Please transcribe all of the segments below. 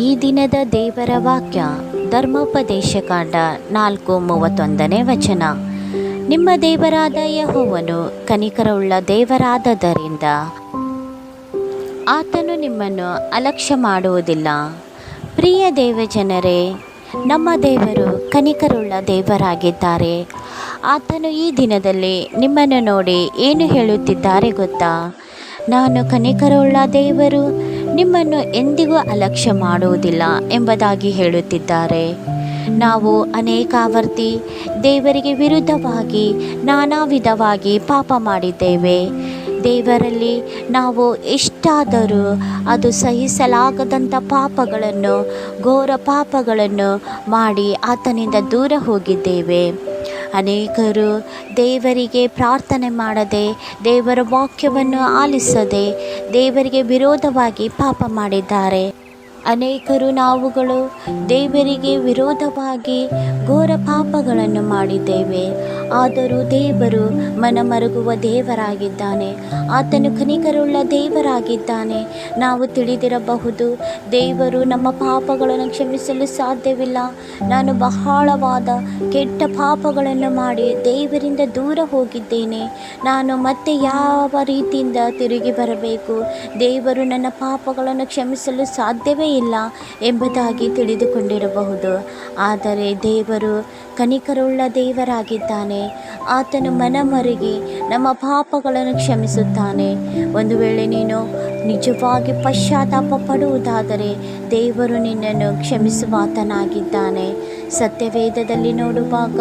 ಈ ದಿನದ ದೇವರ ವಾಕ್ಯ ಧರ್ಮೋಪದೇಶ ಕಾಂಡ ನಾಲ್ಕು ಮೂವತ್ತೊಂದನೇ ವಚನ. ನಿಮ್ಮ ದೇವರಾದ ಯಹೋವನು ಕನಿಕರವುಳ್ಳ ದೇವರಾದದರಿಂದ ಆತನು ನಿಮ್ಮನ್ನು ಅಲಕ್ಷ್ಯ ಮಾಡುವುದಿಲ್ಲ. ಪ್ರಿಯ ದೇವಜನರೇ, ನಮ್ಮ ದೇವರು ಕನಿಕರುಳ್ಳ ದೇವರಾಗಿದ್ದಾರೆ. ಆತನು ಈ ದಿನದಲ್ಲಿ ನಿಮ್ಮನ್ನು ನೋಡಿ ಏನು ಹೇಳುತ್ತಿದ್ದಾರೆ ಗೊತ್ತಾ? ನಾನು ಕನಿಕರುಳ್ಳ ದೇವರು ನಿಮ್ಮನ್ನು ಎಂದಿಗೂ ಅಲಕ್ಷ್ಯ ಮಾಡುವುದಿಲ್ಲ ಎಂಬುದಾಗಿ ಹೇಳುತ್ತಿದ್ದಾರೆ. ನಾವು ಅನೇಕಾವರ್ತಿ ದೇವರಿಗೆ ವಿರುದ್ಧವಾಗಿ ನಾನಾ ವಿಧವಾಗಿ ಪಾಪ ಮಾಡಿದ್ದೇವೆ. ದೇವರಲ್ಲಿ ನಾವು ಎಷ್ಟಾದರೂ ಅದು ಸಹಿಸಲಾಗದಂಥ ಪಾಪಗಳನ್ನು, ಘೋರ ಪಾಪಗಳನ್ನು ಮಾಡಿ ಆತನಿಂದ ದೂರ ಹೋಗಿದ್ದೇವೆ. ಅನೇಕರು ದೇವರಿಗೆ ಪ್ರಾರ್ಥನೆ ಮಾಡದೆ, ದೇವರ ವಾಕ್ಯವನ್ನು ಆಲಿಸದೆ, ದೇವರಿಗೆ ವಿರೋಧವಾಗಿ ಪಾಪ ಮಾಡಿದ್ದಾರೆ. ಅನೇಕರು ನಾವುಗಳು ದೇವರಿಗೆ ವಿರೋಧವಾಗಿ ಘೋರ ಪಾಪಗಳನ್ನು ಮಾಡಿದ್ದೇವೆ. ಆದರೂ ದೇವರು ಮನಮರುಗುವ ದೇವರಾಗಿದ್ದಾನೆ. ಆತನು ಕನಿಕರುಳ್ಳ ದೇವರಾಗಿದ್ದಾನೆ. ನಾವು ತಿಳಿದಿರಬಹುದು, ದೇವರು ನಮ್ಮ ಪಾಪಗಳನ್ನು ಕ್ಷಮಿಸಲು ಸಾಧ್ಯವಿಲ್ಲ. ನಾನು ಬಹಳವಾದ ಕೆಟ್ಟ ಪಾಪಗಳನ್ನು ಮಾಡಿ ದೇವರಿಂದ ದೂರ ಹೋಗಿದ್ದೇನೆ. ನಾನು ಮತ್ತೆ ಯಾವ ರೀತಿಯಿಂದ ತಿರುಗಿ ಬರಬೇಕು? ದೇವರು ನನ್ನ ಪಾಪಗಳನ್ನು ಕ್ಷಮಿಸಲು ಸಾಧ್ಯವೇ ಇಲ್ಲ ಎಂಬುದಾಗಿ ತಿಳಿದುಕೊಂಡಿರಬಹುದು. ಆದರೆ ದೇವರು ಕನಿಕರುಳ್ಳ ದೇವರಾಗಿದ್ದಾನೆ. ಆತನು ಮನಮರುಗಿ ನಮ್ಮ ಪಾಪಗಳನ್ನು ಕ್ಷಮಿಸುತ್ತಾನೆ. ಒಂದು ವೇಳೆ ನೀನು ನಿಜವಾಗಿ ಪಶ್ಚಾತ್ತಾಪ ಪಡುವುದಾದರೆ ದೇವರು ನಿನ್ನನ್ನು ಕ್ಷಮಿಸುವಾತನಾಗಿದ್ದಾನೆ. ಸತ್ಯವೇದದಲ್ಲಿ ನೋಡುವಾಗ,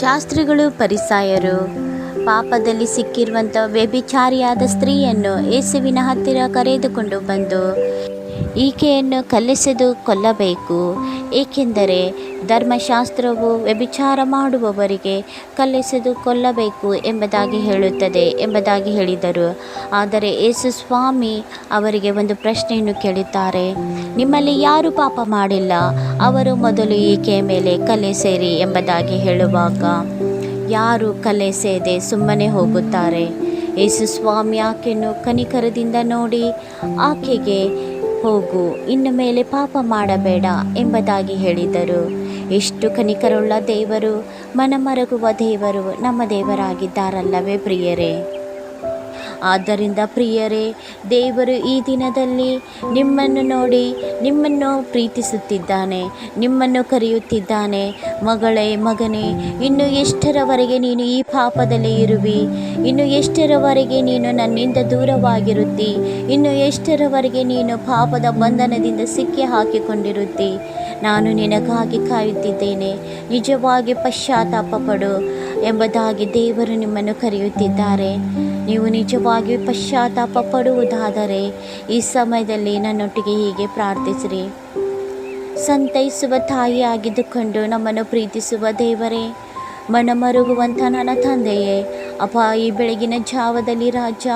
ಶಾಸ್ತ್ರಿಗಳು, ಪರಿಸಾಯರು, ಪಾಪದಲ್ಲಿ ಸಿಕ್ಕಿರುವಂಥ ವ್ಯಭಿಚಾರಿಯಾದ ಸ್ತ್ರೀಯನ್ನು ಯೇಸುವಿನ ಹತ್ತಿರ ಕರೆದುಕೊಂಡು ಬಂದು ಈಕೆಯನ್ನು ಕಲ್ಲೆಸೆದು ಕೊಲ್ಲಬೇಕು. ಏಕೆಂದರೆ ಧರ್ಮಶಾಸ್ತ್ರವು ವ್ಯಭಿಚಾರ ಮಾಡುವವರಿಗೆ ಕಲ್ಲೆಸೆದು ಕೊಲ್ಲಬೇಕು ಎಂಬುದಾಗಿ ಹೇಳುತ್ತದೆ ಎಂಬುದಾಗಿ ಹೇಳಿದರು. ಆದರೆ ಯೇಸು ಸ್ವಾಮಿ ಅವರಿಗೆ ಒಂದು ಪ್ರಶ್ನೆಯನ್ನು ಕೇಳುತ್ತಾರೆ ನಿಮ್ಮಲ್ಲಿ ಯಾರು ಪಾಪ ಮಾಡಿಲ್ಲ? ಅವರು ಮೊದಲು ಈಕೆಯ ಮೇಲೆ ಕಲ್ಲೆಸೆರಿ ಎಂಬುದಾಗಿ ಹೇಳುವಾಗ, ಯಾರು ಸೇದೆ ಸುಮ್ಮನೆ ಹೋಗುತ್ತಾರೆ? ಯೇಸು ಸ್ವಾಮಿ ಆಕೆಯನ್ನು ಕನಿಕರದಿಂದ ನೋಡಿ ಆಕೆಗೆ ಹೋಗು, ಇನ್ನು ಮೇಲೆ ಪಾಪ ಮಾಡಬೇಡ ಎಂಬುದಾಗಿ ಹೇಳಿದರು. ಎಷ್ಟು ಕನಿಕರುಳ್ಳ ದೇವರು, ಮನಮರಗುವ ದೇವರು ನಮ್ಮ ದೇವರಾಗಿದ್ದಾರಲ್ಲವೇ ಪ್ರಿಯರೇ. ಆದ್ದರಿಂದ ಪ್ರಿಯರೇ, ದೇವರು ಈ ದಿನದಲ್ಲಿ ನಿಮ್ಮನ್ನು ನೋಡಿ ನಿಮ್ಮನ್ನು ಪ್ರೀತಿಸುತ್ತಿದ್ದಾನೆ, ನಿಮ್ಮನ್ನು ಕರೆಯುತ್ತಿದ್ದಾನೆ. ಮಗಳೇ, ಮಗನೇ, ಇನ್ನು ಎಷ್ಟರವರೆಗೆ ನೀನು ಈ ಪಾಪದಲ್ಲಿ ಇರುವಿ? ಇನ್ನು ಎಷ್ಟರವರೆಗೆ ನೀನು ನನ್ನಿಂದ ದೂರವಾಗಿರುತ್ತಿ? ಇನ್ನು ಎಷ್ಟರವರೆಗೆ ನೀನು ಪಾಪದ ಬಂಧನದಿಂದ ಸಿಕ್ಕಿ ಹಾಕಿಕೊಂಡಿರುತ್ತಿ? ನಾನು ನಿನಗಾಗಿ ಕಾಯುತ್ತಿದ್ದೇನೆ, ನಿಜವಾಗಿ ಪಶ್ಚಾತ್ತಾಪ ಪಡು ಎಂಬುದಾಗಿ ದೇವರು ನಿಮ್ಮನ್ನು ಕರೆಯುತ್ತಿದ್ದಾರೆ. ನೀವು ನಿಜವಾಗಿಯೂ ಪಶ್ಚಾತ್ತಾಪ ಪಡುವುದಾದರೆ ಈ ಸಮಯದಲ್ಲಿ ನನ್ನೊಟ್ಟಿಗೆ ಹೀಗೆ ಪ್ರಾರ್ಥಿಸಿರಿ. ಸಂತೈಸುವ ತಾಯಿಯಾಗಿದ್ದುಕೊಂಡು ನಮ್ಮನ್ನು ಪ್ರೀತಿಸುವ ದೇವರೇ, ಮನಮರುಗುವಂಥ ನನ್ನ ತಂದೆಯೇ, ಅಪ್ಪ, ಈ ಬೆಳಗಿನ ಜಾವದಲ್ಲಿ ರಾಜ,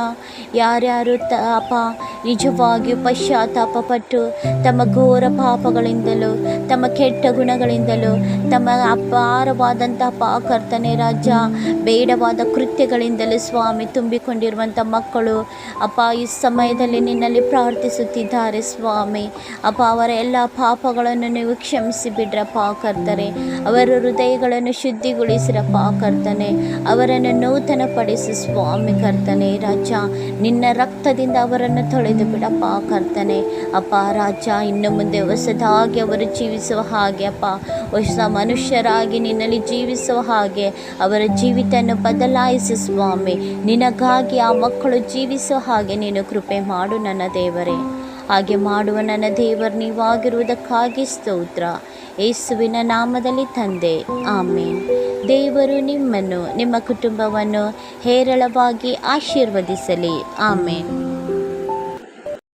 ಯಾರ್ಯಾರು ತ, ಅಪ್ಪ ನಿಜವಾಗಿಯೂ ಪಶ್ಚಾತ್ತಾಪಪಟ್ಟು ತಮ್ಮ ಘೋರ ಪಾಪಗಳಿಂದಲೂ, ತಮ್ಮ ಕೆಟ್ಟ ಗುಣಗಳಿಂದಲೂ, ತಮ್ಮ ಅಪಾರವಾದಂಥ ಪಾಕರ್ತನೆ ರಾಜ, ಬೇಡವಾದ ಕೃತ್ಯಗಳಿಂದಲೂ ಸ್ವಾಮಿ ತುಂಬಿಕೊಂಡಿರುವಂಥ ಮಕ್ಕಳು ಅಪ್ಪ ಈ ಸಮಯದಲ್ಲಿ ನಿನ್ನಲ್ಲಿ ಪ್ರಾರ್ಥಿಸುತ್ತಿದ್ದಾರೆ ಸ್ವಾಮಿ. ಅಪ್ಪ ಅವರ ಎಲ್ಲ ಪಾಪಗಳನ್ನು ನೀವು ಕ್ಷಮಿಸಿ ಬಿಡ್ರಪ್ಪ ಕರ್ತನೆ. ಅವರ ಹೃದಯಗಳನ್ನು ಶುದ್ಧಿಗೊಳಿಸಿರಪ್ಪ ಕರ್ತನೆ. ಅವರನ್ನು ನೂತನಪಡಿಸಿ ಸ್ವಾಮಿ ಕರ್ತನೆ ರಾಜ. ನಿನ್ನ ರಕ್ತದಿಂದ ಅವರನ್ನು ತೊಳೆದು ಬಿಡಪ್ಪ, ಕರ್ತನೆ. ಅಪ್ಪ, ರಾಜ, ಇನ್ನು ಮುಂದೆ ಹೊಸದಾಗಿ ಅವರು ಜೀವಿಸುವ ಹಾಗೆ, ಅಪ್ಪ. ಹೊಸ ಮನುಷ್ಯರಾಗಿ ನಿನ್ನಲ್ಲಿ ಜೀವಿಸುವ ಹಾಗೆ ಅವರ ಜೀವಿತವನ್ನು ಬದಲಾಯಿಸು ಸ್ವಾಮಿ. ನಿನಗಾಗಿ ಆ ಮಕ್ಕಳು ಜೀವಿಸುವ ಹಾಗೆ ನೀನು ಕೃಪೆ ಮಾಡು ನನ್ನ ದೇವರೇ. ಹಾಗೆ ಮಾಡುವ ನನ್ನ ದೇವರು ನೀವಾಗಿರುವುದಕ್ಕಾಗಿ ಸ್ತೋತ್ರ. ಯೇಸುವಿನ ನಾಮದಲ್ಲಿ ತಂದೆ. ಆಮೇನ್. ದೇವರು ನಿಮ್ಮನ್ನು, ನಿಮ್ಮ ಕುಟುಂಬವನ್ನು ಹೇರಳವಾಗಿ ಆಶೀರ್ವದಿಸಲಿ. ಆಮೇನ್.